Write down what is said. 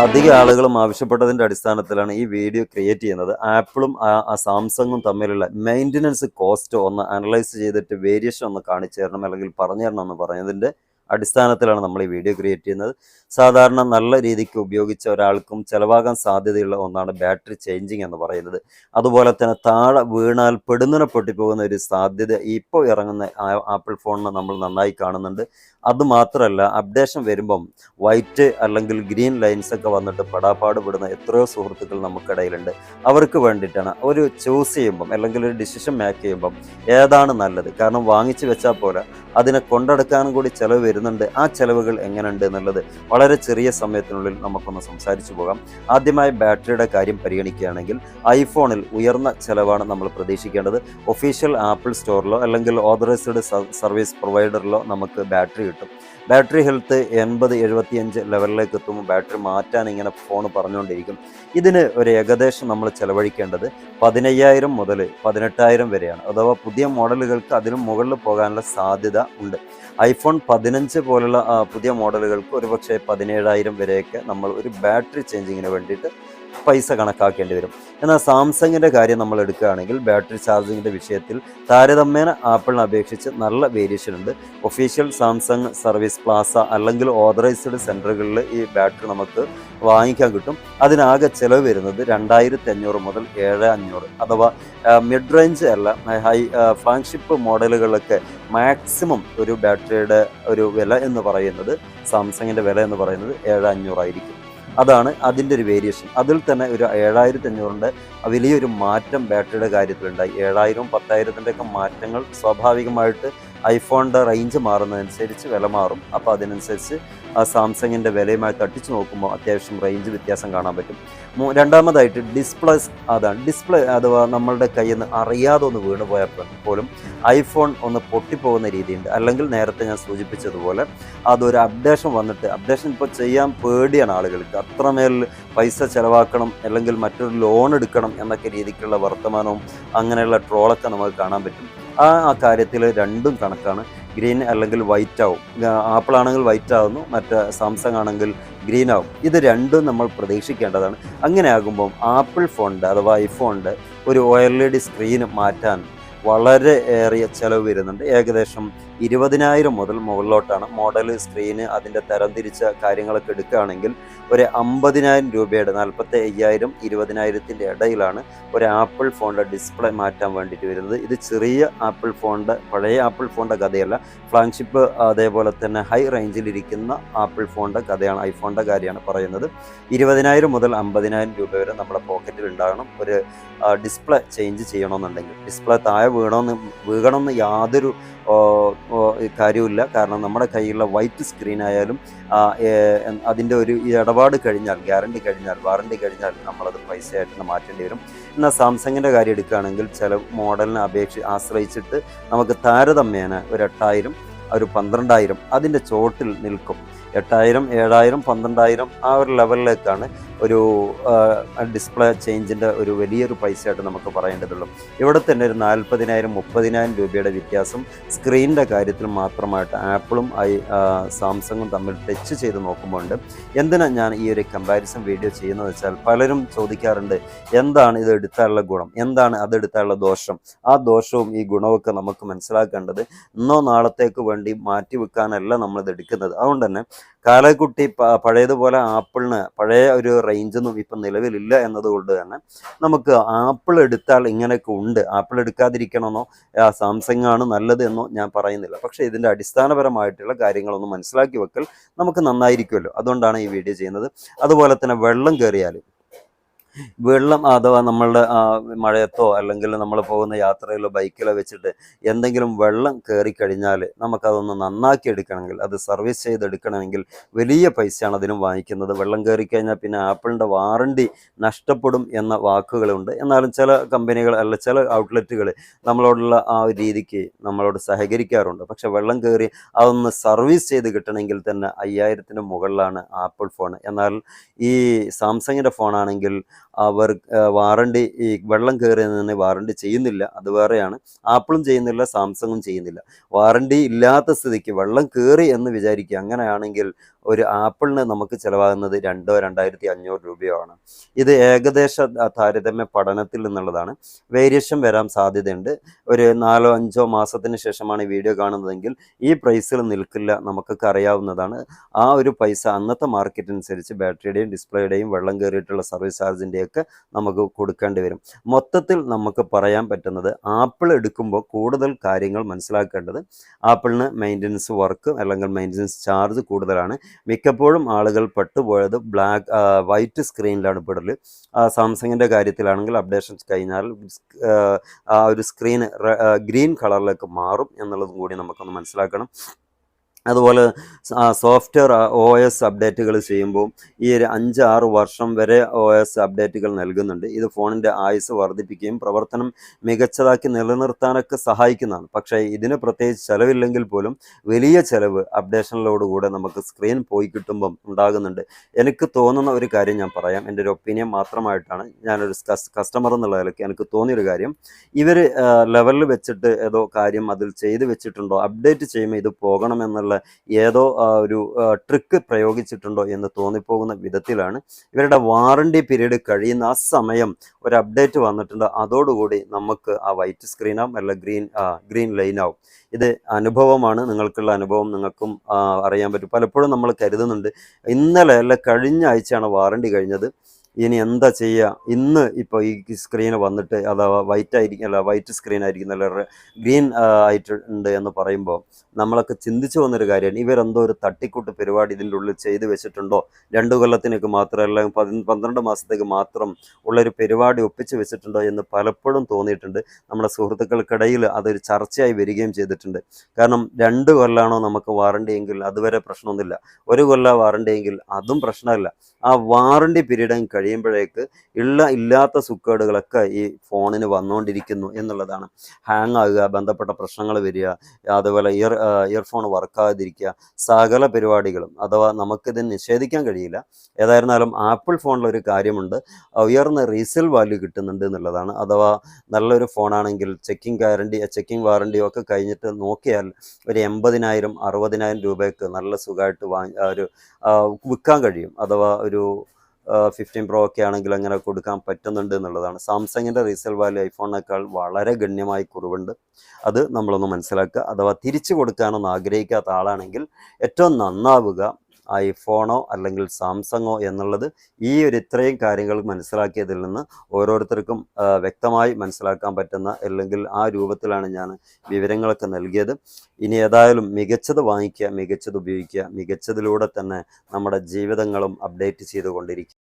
അധിക ആളുകളും ആവശ്യപ്പെട്ടതിന്റെ അടിസ്ഥാനത്തിലാണ് ഈ വീഡിയോ ക്രിയേറ്റ് ചെയ്യുന്നത്. ആപ്പിളും സാംസങ്ങും തമ്മിലുള്ള മെയിന്റനൻസ് കോസ്റ്റ് ഒന്ന് അനലൈസ് ചെയ്തിട്ട് വേരിയേഷൻ ഒന്ന് കാണിച്ചു തരണം അല്ലെങ്കിൽ പറഞ്ഞു തരണം എന്ന് പറഞ്ഞതിന്റെ അടിസ്ഥാനത്തിലാണ് നമ്മൾ ഈ വീഡിയോ ക്രിയേറ്റ് ചെയ്യുന്നത്. സാധാരണ നല്ല രീതിക്ക് ഉപയോഗിച്ച ഒരാൾക്കും ചിലവാകാൻ സാധ്യതയുള്ള ഒന്നാണ് ബാറ്ററി ചേഞ്ചിങ് എന്ന് പറയുന്നത്. അതുപോലെ തന്നെ താഴെ വീണാൽ പെടുന്നിനെ പൊട്ടിപ്പോകുന്ന ഒരു സാധ്യത ഇപ്പോൾ ഇറങ്ങുന്ന ആപ്പിൾ ഫോണിന് നമ്മൾ നന്നായി കാണുന്നുണ്ട്. അത് മാത്രമല്ല അപ്ഡേഷൻ വരുമ്പം വൈറ്റ് അല്ലെങ്കിൽ ഗ്രീൻ ലൈൻസ് ഒക്കെ വന്നിട്ട് പെടാപ്പാട് പെടുന്ന എത്രയോ സുഹൃത്തുക്കൾ നമുക്കിടയിലുണ്ട് അവർക്ക് വേണ്ടിയിട്ടാണ് ഒരു ചൂസ് ചെയ്യുമ്പം അല്ലെങ്കിൽ ഒരു ഡിസിഷൻ മേക്ക് ചെയ്യുമ്പം ഏതാണ് നല്ലത്? കാരണം വാങ്ങിച്ചു വെച്ചാൽ പോലെ അതിനെ കൊണ്ടെടുക്കാനും കൂടി ചിലവ് വരുന്നുണ്ട്. ആ ചിലവുകൾ എങ്ങനെയുണ്ട് എന്നുള്ളത് വളരെ ചെറിയ സമയത്തിനുള്ളിൽ നമുക്കൊന്ന് സംസാരിച്ചു പോകാം. ആദ്യമായി ബാറ്ററിയുടെ കാര്യം പരിഗണിക്കുകയാണെങ്കിൽ ഐഫോണിൽ ഉയർന്ന ചിലവാണ് നമ്മൾ പ്രതീക്ഷിക്കേണ്ടത്. ഒഫീഷ്യൽ ആപ്പിൾ സ്റ്റോറിലോ അല്ലെങ്കിൽ ഓതറൈസ്ഡ് സർവീസ് പ്രൊവൈഡറിലോ നമുക്ക് ബാറ്ററി ബാറ്ററി ഹെൽത്ത് എൺപത് എഴുപത്തിയഞ്ച് ലെവലിലേക്ക് എത്തുമ്പോൾ ബാറ്ററി മാറ്റാൻ ഇങ്ങനെ ഫോൺ പറഞ്ഞുകൊണ്ടിരിക്കും. ഇതിന് ഒരു ഏകദേശം നമ്മൾ ചെലവഴിക്കേണ്ടത് പതിനയ്യായിരം മുതൽ പതിനെട്ടായിരം വരെയാണ്. അഥവാ പുതിയ മോഡലുകൾക്ക് അതിനും മുകളിൽ പോകാനുള്ള സാധ്യത ഉണ്ട്. ഐഫോൺ പതിനഞ്ച് പോലുള്ള പുതിയ മോഡലുകൾക്ക് ഒരുപക്ഷെ പതിനേഴായിരം വരെയൊക്കെ നമ്മൾ ഒരു ബാറ്ററി ചേഞ്ചിങ്ങിന് വേണ്ടിയിട്ട് പൈസ കണക്കാക്കേണ്ടി വരും. എന്നാൽ സാംസങ്ങിന്റെ കാര്യം നമ്മൾ എടുക്കുകയാണെങ്കിൽ ബാറ്ററി ചാർജിങ്ങിന്റെ വിഷയത്തിൽ താരതമ്യേന ആപ്പിളിനെ അപേക്ഷിച്ച് നല്ല വേരിയേഷൻ ഉണ്ട്. ഒഫീഷ്യൽ സാംസങ് സർവീസ് പ്ലാസ അല്ലെങ്കിൽ ഓതറൈസ്ഡ് സെന്ററുകളിൽ ഈ ബാറ്ററി നമുക്ക് വാങ്ങിക്കാൻ കിട്ടും. അതിനാകെ ചിലവ് വരുന്നത് രണ്ടായിരത്തി അഞ്ഞൂറ് മുതൽ ഏഴ് അഞ്ഞൂറ് അഥവാ മിഡ് റേഞ്ച് അല്ല ഹൈ ഫ്ലാഗ്ഷിപ്പ് മോഡലുകളിലൊക്കെ മാക്സിമം ഒരു ബാറ്ററിയുടെ ഒരു വില എന്ന് പറയുന്നത് സാംസങ്ങിന്റെ വില എന്ന് പറയുന്നത് ഏഴ് അഞ്ഞൂറായിരിക്കും അതാണ് അതിന്റെ ഒരു വേരിയേഷൻ അതിൽ തന്നെ ഒരു ഏഴായിരത്തി അഞ്ഞൂറിന്റെ വലിയൊരു മാറ്റം ബാറ്ററിയുടെ കാര്യത്തിലുണ്ടായി. ഏഴായിരവും പത്തായിരത്തിന്റെയൊക്കെ മാറ്റങ്ങൾ സ്വാഭാവികമായിട്ട് ഐഫോണിന്റെ റേഞ്ച് മാറുന്നതനുസരിച്ച് വില മാറും. അപ്പോൾ അതിനനുസരിച്ച് ആ സാംസങ്ങിന്റെ വിലയുമായി തട്ടിച്ച് നോക്കുമ്പോൾ അത്യാവശ്യം റേഞ്ച് വ്യത്യാസം കാണാൻ പറ്റും. രണ്ടാമതായിട്ട് ഡിസ്പ്ലേ അതാണ് ഡിസ്പ്ലേ അഥവാ നമ്മളുടെ കയ്യിൽ നിന്ന് അറിയാതെ ഒന്ന് വീണ് പോയപ്പോൾ പോലും ഐഫോൺ ഒന്ന് പൊട്ടിപ്പോകുന്ന രീതിയുണ്ട്. അല്ലെങ്കിൽ നേരത്തെ ഞാൻ സൂചിപ്പിച്ചതുപോലെ അതൊരു അപ്ഡേഷൻ വന്നിട്ട് അപ്ഡേഷൻ ഇപ്പോൾ ചെയ്യാൻ പേടിയാണ് ആളുകൾക്ക്. അത്രമേൽ പൈസ ചിലവാക്കണം അല്ലെങ്കിൽ മറ്റൊരു ലോൺ എടുക്കണം എന്നൊക്കെ രീതിക്കുള്ള വർത്തമാനവും അങ്ങനെയുള്ള ട്രോളൊക്കെ നമുക്ക് കാണാൻ പറ്റും. ആ ആ കാര്യത്തിൽ രണ്ടും കണക്കാണ്. ഗ്രീൻ അല്ലെങ്കിൽ വൈറ്റ് ആവും. ആപ്പിൾ ആണെങ്കിൽ വൈറ്റ് ആവുന്നു മറ്റേ സാംസങ് ആണെങ്കിൽ ഗ്രീൻ ആവും. ഇത് രണ്ടും നമ്മൾ പ്രതീക്ഷിക്കേണ്ടതാണ്. അങ്ങനെ ആകുമ്പോൾ ആപ്പിൾ ഫോണിന്റെ അഥവാ ഐഫോണിന്റെ ഒരു O L E D screen മാറ്റാൻ വളരെ ഏറിയ ചിലവ് വരുന്നുണ്ട്. ഏകദേശം ഇരുപതിനായിരം മുതൽ മുകളിലോട്ടാണ്. മോഡൽ സ്ക്രീന് അതിന്റെ തരംതിരിച്ച കാര്യങ്ങളൊക്കെ എടുക്കുകയാണെങ്കിൽ ഒരു അമ്പതിനായിരം രൂപയുടെ നാൽപ്പത്തി അയ്യായിരം ഇരുപതിനായിരത്തിന്റെ ഇടയിലാണ് ഒരു ആപ്പിൾ ഫോണിന്റെ ഡിസ്പ്ലേ മാറ്റാൻ വേണ്ടിയിട്ട് വരുന്നത്. ഇത് ചെറിയ ആപ്പിൾ ഫോണിന്റെ പഴയ ആപ്പിൾ ഫോണിന്റെ കഥയല്ല. ഫ്ലാഗ്ഷിപ്പ് അതേപോലെ തന്നെ ഹൈ റേഞ്ചിലിരിക്കുന്ന ആപ്പിൾ ഫോണിന്റെ കഥയാണ് ഐഫോണിന്റെ കാര്യമാണ് പറയുന്നത്. ഇരുപതിനായിരം മുതൽ അമ്പതിനായിരം രൂപ വരെ നമ്മുടെ പോക്കറ്റിൽ ഉണ്ടാകണം. ഒരു ഡിസ്പ്ലേ ചേഞ്ച് ചെയ്യണമെന്നുണ്ടെങ്കിൽ. ഡിസ്പ്ലേ താഴെ വീണമെന്ന് വീകണമെന്ന് യാതൊരു കാര്യവുമില്ല. കാരണം നമ്മുടെ കയ്യിലുള്ള വൈറ്റ് സ്ക്രീൻ ആയാലും അതിന്റെ ഒരു ഇടപാട് കഴിഞ്ഞാൽ ഗ്യാരണ്ടി കഴിഞ്ഞാൽ വാറണ്ടി കഴിഞ്ഞാൽ നമ്മളത് പൈസയായിട്ട് മാറ്റേണ്ടി വരും. എന്നാൽ സാംസങ്ങിന്റെ കാര്യം എടുക്കുകയാണെങ്കിൽ ചില മോഡലിനെ അപേക്ഷ ആശ്രയിച്ചിട്ട് നമുക്ക് താരതമ്യേന ഒരു എട്ടായിരം ഒരു പന്ത്രണ്ടായിരം അതിന്റെ ചോട്ടിൽ നിൽക്കും. എട്ടായിരം ഏഴായിരം പന്ത്രണ്ടായിരം ആ ഒരു ലെവലിലേക്കാണ് ഒരു ഡിസ്പ്ലേ ചേഞ്ചിന്റെ ഒരു വലിയൊരു പൈസയായിട്ട് നമുക്ക് പറയേണ്ടതുള്ളൂ. ഇവിടെ തന്നെ ഒരു നാൽപ്പതിനായിരം മുപ്പതിനായിരം രൂപയുടെ വ്യത്യാസം സ്ക്രീനിന്റെ കാര്യത്തിൽ മാത്രമായിട്ട് ആപ്പിളും ഐ സാംസങ്ങും തമ്മിൽ ടച്ച് ചെയ്ത് നോക്കുമ്പോൾ ഉണ്ട് എന്തിനാണ് ഞാൻ ഈ ഒരു കമ്പാരിസൺ വീഡിയോ ചെയ്യുന്നത് വെച്ചാൽ പലരും ചോദിക്കാറുണ്ട് എന്താണ് ഇത് എടുത്താലുള്ള ഗുണം? എന്താണ് അത് എടുത്താലുള്ള ദോഷം? ആ ദോഷവും ഈ ഗുണമൊക്കെ നമുക്ക് മനസ്സിലാക്കേണ്ടത് ഇന്നോ നാളത്തേക്ക് വേണ്ടി മാറ്റി വെക്കാനല്ല നമ്മളിത് എടുക്കുന്നത്. അതുകൊണ്ട് തന്നെ കാലക്കുട്ടി പഴയതുപോലെ ആപ്പിളിന് പഴയ ഒരു റേഞ്ചൊന്നും ഇപ്പം നിലവിലില്ല എന്നതുകൊണ്ട് തന്നെ നമുക്ക് ആപ്പിൾ എടുത്താൽ ഇങ്ങനെയൊക്കെ ഉണ്ട്. ആപ്പിൾ എടുക്കാതിരിക്കണമെന്നോ സാംസങ് ആണ് നല്ലത് എന്നോ ഞാൻ പറയുന്നില്ല. പക്ഷേ ഇതിന്റെ അടിസ്ഥാനപരമായിട്ടുള്ള കാര്യങ്ങളൊന്നും മനസ്സിലാക്കി വെക്കൽ നമുക്ക് നന്നായിരിക്കുമല്ലോ. അതുകൊണ്ടാണ് ഈ വീഡിയോ ചെയ്യുന്നത്. അതുപോലെ തന്നെ വെള്ളം കയറിയാൽ വെള്ളം അഥവാ നമ്മളുടെ മഴയത്തോ അല്ലെങ്കിൽ നമ്മൾ പോകുന്ന യാത്രയിലോ ബൈക്കിലോ വെച്ചിട്ട് എന്തെങ്കിലും വെള്ളം കയറി കഴിഞ്ഞാൽ നമുക്കതൊന്ന് നന്നാക്കി എടുക്കണമെങ്കിൽ അത് സർവീസ് ചെയ്തെടുക്കണമെങ്കിൽ വലിയ പൈസയാണ് അതിനും വാങ്ങിക്കുന്നത്. വെള്ളം കയറി കഴിഞ്ഞാൽ പിന്നെ ആപ്പിളിന്റെ വാറണ്ടി നഷ്ടപ്പെടും എന്ന വാക്കുകളുണ്ട്. എന്നാലും ചില കമ്പനികൾ അല്ല ചില ഔട്ട്ലെറ്റുകൾ നമ്മളോടുള്ള ആ രീതിക്ക് നമ്മളോട് സഹകരിക്കാറുണ്ട്. പക്ഷെ വെള്ളം കയറി അതൊന്ന് സർവീസ് ചെയ്ത് കിട്ടണമെങ്കിൽ തന്നെ അയ്യായിരത്തിന് മുകളിലാണ് ആപ്പിൾ ഫോൺ എന്നാൽ ഈ സാംസങ്ങിന്റെ ഫോണാണെങ്കിൽ അവർ വാറണ്ടി ഈ വെള്ളം കയറിയതിനെ വാറണ്ടി ചെയ്യുന്നില്ല. അത് വേറെയാണ്. ആപ്പിളും ചെയ്യുന്നില്ല സാംസങ്ങും ചെയ്യുന്നില്ല. വാറണ്ടി ഇല്ലാത്ത സ്ഥിതിക്ക് വെള്ളം കയറി എന്ന് വിചാരിക്കുക അങ്ങനെയാണെങ്കിൽ ഒരു ആപ്പിളിന് നമുക്ക് ചിലവാകുന്നത് രണ്ടോ രണ്ടായിരത്തി അഞ്ഞൂറ് രൂപയോ ആണ് ഇത് ഏകദേശ താരതമ്യ പഠനത്തിൽ നിന്നുള്ളതാണ്. വേരിയേഷൻ വരാൻ സാധ്യതയുണ്ട്. ഒരു നാലോ അഞ്ചോ മാസത്തിന് ശേഷമാണ് ഈ വീഡിയോ കാണുന്നതെങ്കിൽ ഈ പ്രൈസിൽ നിൽക്കില്ല നമുക്കൊക്കെ അറിയാവുന്നതാണ്. ആ ഒരു പൈസ അന്നത്തെ മാർക്കറ്റ് അനുസരിച്ച് ബാറ്ററിയുടെയും ഡിസ്പ്ലേയുടെയും വെള്ളം കയറിയിട്ടുള്ള സർവീസ് ചാർജിന്റെയൊക്കെ നമുക്ക് കൊടുക്കേണ്ടി വരും. മൊത്തത്തിൽ നമുക്ക് പറയാൻ പറ്റുന്നത് ആപ്പിൾ എടുക്കുമ്പോൾ കൂടുതൽ കാര്യങ്ങൾ മനസ്സിലാക്കേണ്ടത് ആപ്പിളിന് മെയിന്റനൻസ് വർക്ക് അല്ലെങ്കിൽ മെയിന്റനൻസ് ചാർജ് കൂടുതലാണ്. മിക്കപ്പോഴും ആളുകൾ പെട്ടുപോയത് ബ്ലാക്ക് വൈറ്റ് സ്ക്രീനിലാണ് പെടൽ സാംസങ്ങിന്റെ കാര്യത്തിലാണെങ്കിൽ അപ്ഡേഷൻ കഴിഞ്ഞാൽ ആ ഒരു സ്ക്രീൻ ഗ്രീൻ കളറിലേക്ക് മാറും എന്നുള്ളതും കൂടി നമുക്കൊന്ന് മനസ്സിലാക്കണം. അതുപോലെ സോഫ്റ്റ്വെയർ ഒ എസ് അപ്ഡേറ്റുകൾ ചെയ്യുമ്പോൾ ഈ ഒരു അഞ്ച് ആറ് വർഷം വരെ ഒ എസ് അപ്ഡേറ്റുകൾ നൽകുന്നുണ്ട്. ഇത് ഫോണിന്റെ ആയുസ് വർദ്ധിപ്പിക്കുകയും പ്രവർത്തനം മികച്ചതാക്കി നിലനിർത്താനൊക്കെ സഹായിക്കുന്നതാണ്. പക്ഷേ ഇതിന് പ്രത്യേകിച്ച് ചിലവില്ലെങ്കിൽ പോലും വലിയ ചിലവ് അപ്ഡേഷനിലോടുകൂടെ നമുക്ക് സ്ക്രീൻ പോയി കിട്ടുമ്പം ഉണ്ടാകുന്നുണ്ട്. എനിക്ക് തോന്നുന്ന ഒരു കാര്യം ഞാൻ പറയാം. എന്റെ ഒരു ഒപ്പീനിയൻ മാത്രമായിട്ടാണ് ഞാനൊരു കസ്റ്റമർ എന്നുള്ള നിലയ്ക്ക് എനിക്ക് തോന്നിയൊരു കാര്യം. ഇവർ ലെവലിൽ വെച്ചിട്ട് ഏതോ കാര്യം അതിൽ ചെയ്ത് വെച്ചിട്ടുണ്ടോ? അപ്ഡേറ്റ് ചെയ്യുമ്പോൾ ഇത് പോകണം എന്നുള്ള ഏതോ ഒരു ട്രിക്ക് പ്രയോഗിച്ചിട്ടുണ്ടോ എന്ന് തോന്നിപ്പോകുന്ന വിധത്തിലാണ് ഇവരുടെ വാറണ്ടി പീരീഡ് കഴിയുന്ന ആ സമയം ഒരു അപ്ഡേറ്റ് വന്നിട്ടുണ്ട്. അതോടുകൂടി നമുക്ക് ആ വൈറ്റ് സ്ക്രീനാവും അല്ല ഗ്രീൻ ഗ്രീൻ ലൈനാവും ഇത് അനുഭവമാണ് നിങ്ങൾക്കുള്ള അനുഭവം നിങ്ങൾക്കും അറിയാൻ പറ്റും. പലപ്പോഴും നമ്മൾ കരുതുന്നുണ്ട് ഇന്നലെ അല്ല കഴിഞ്ഞ ആഴ്ചയാണ് വാറണ്ടി കഴിഞ്ഞത്. ഇനി എന്താ ചെയ്യുക ഇന്ന് ഇപ്പോൾ ഈ സ്ക്രീന് വന്നിട്ട് അഥവാ വൈറ്റ് ആയിരിക്കും അല്ല വൈറ്റ് സ്ക്രീൻ ആയിരിക്കും അല്ല ഗ്രീൻ ആയിട്ടുണ്ട് എന്ന് പറയുമ്പോൾ നമ്മളൊക്കെ ചിന്തിച്ചു വന്നൊരു കാര്യമാണ് ഇവരെന്തോ ഒരു തട്ടിക്കൂട്ട് പരിപാടി ഇതിന്റെ ഉള്ളിൽ ചെയ്തു വെച്ചിട്ടുണ്ടോ? രണ്ടു കൊല്ലത്തിനൊക്കെ മാത്രം അല്ലെങ്കിൽ പതി പന്ത്രണ്ട് മാസത്തേക്ക് മാത്രം ഉള്ളൊരു പരിപാടി ഒപ്പിച്ച് വെച്ചിട്ടുണ്ടോ എന്ന് പലപ്പോഴും തോന്നിയിട്ടുണ്ട്. നമ്മുടെ സുഹൃത്തുക്കൾക്കിടയിൽ അതൊരു ചർച്ചയായി വരികയും ചെയ്തിട്ടുണ്ട്. കാരണം രണ്ട് കൊല്ലാണോ നമുക്ക് വാറണ്ടി എങ്കിൽ അതുവരെ പ്രശ്നമൊന്നുമില്ല. ഒരു കൊല്ല വാറണ്ടി എങ്കിൽ അതും പ്രശ്നമല്ല. ആ വാറണ്ടി പീരീഡ് കഴിയുമ്പോഴേക്ക് ഉള്ള ഇല്ലാത്ത സുക്കേടുകളൊക്കെ ഈ ഫോണിന് വന്നുകൊണ്ടിരിക്കുന്നു എന്നുള്ളതാണ്. ഹാങ് ആകുക ബന്ധപ്പെട്ട പ്രശ്നങ്ങൾ വരിക അതുപോലെ ഇയർ ഇയർഫോൺ വർക്കാകാതിരിക്കുക സകല പരിപാടികളും അഥവാ നമുക്കിത് നിഷേധിക്കാൻ കഴിയില്ല. ഏതായിരുന്നാലും ആപ്പിൾ ഫോണിൽ ഒരു കാര്യമുണ്ട്. ഉയർന്ന റീസെൽ വാല്യൂ കിട്ടുന്നുണ്ട് എന്നുള്ളതാണ്. അഥവാ നല്ലൊരു ഫോണാണെങ്കിൽ ചെക്കിംഗ് ഗ്യാരണ്ടി ചെക്കിംഗ് വാറണ്ടിയോ ഒക്കെ കഴിഞ്ഞിട്ട് നോക്കിയാൽ ഒരു എൺപതിനായിരം അറുപതിനായിരം രൂപയ്ക്ക് നല്ല സുഖമായിട്ട് വാങ്ങി ഒരു വിൽക്കാൻ കഴിയും. അഥവാ ഒരു ഫിഫ്റ്റീൻ പ്രോ ഒക്കെ ആണെങ്കിൽ അങ്ങനെ കൊടുക്കാൻ പറ്റുന്നുണ്ട് എന്നുള്ളതാണ്. സാംസങ്ങിന്റെ റീസെൽ വാല്യൂ ഐഫോണിനേക്കാൾ വളരെ ഗണ്യമായി കുറവുണ്ട്. അത് നമ്മളൊന്ന് മനസ്സിലാക്കുക. അഥവാ തിരിച്ചു കൊടുക്കാനൊന്നും ആഗ്രഹിക്കാത്ത ആളാണെങ്കിൽ ഏറ്റവും നന്നാവുക. ഐഫോണോ അല്ലെങ്കിൽ സാംസങ്ങോ എന്നുള്ളത് ഈ ഒരു ഇത്രയും കാര്യങ്ങൾ മനസ്സിലാക്കിയതിൽ നിന്ന് ഓരോരുത്തർക്കും വ്യക്തമായി മനസ്സിലാക്കാൻ പറ്റുന്ന അല്ലെങ്കിൽ ആ രൂപത്തിലാണ് ഞാൻ വിവരങ്ങളൊക്കെ നൽകിയത്. ഇനി ഏതായാലും മികച്ചത് വാങ്ങിക്കുക മികച്ചത് ഉപയോഗിക്കുക മികച്ചതിലൂടെ തന്നെ നമ്മുടെ ജീവിതങ്ങളും അപ്ഡേറ്റ് ചെയ്തുകൊണ്ടിരിക്കുക.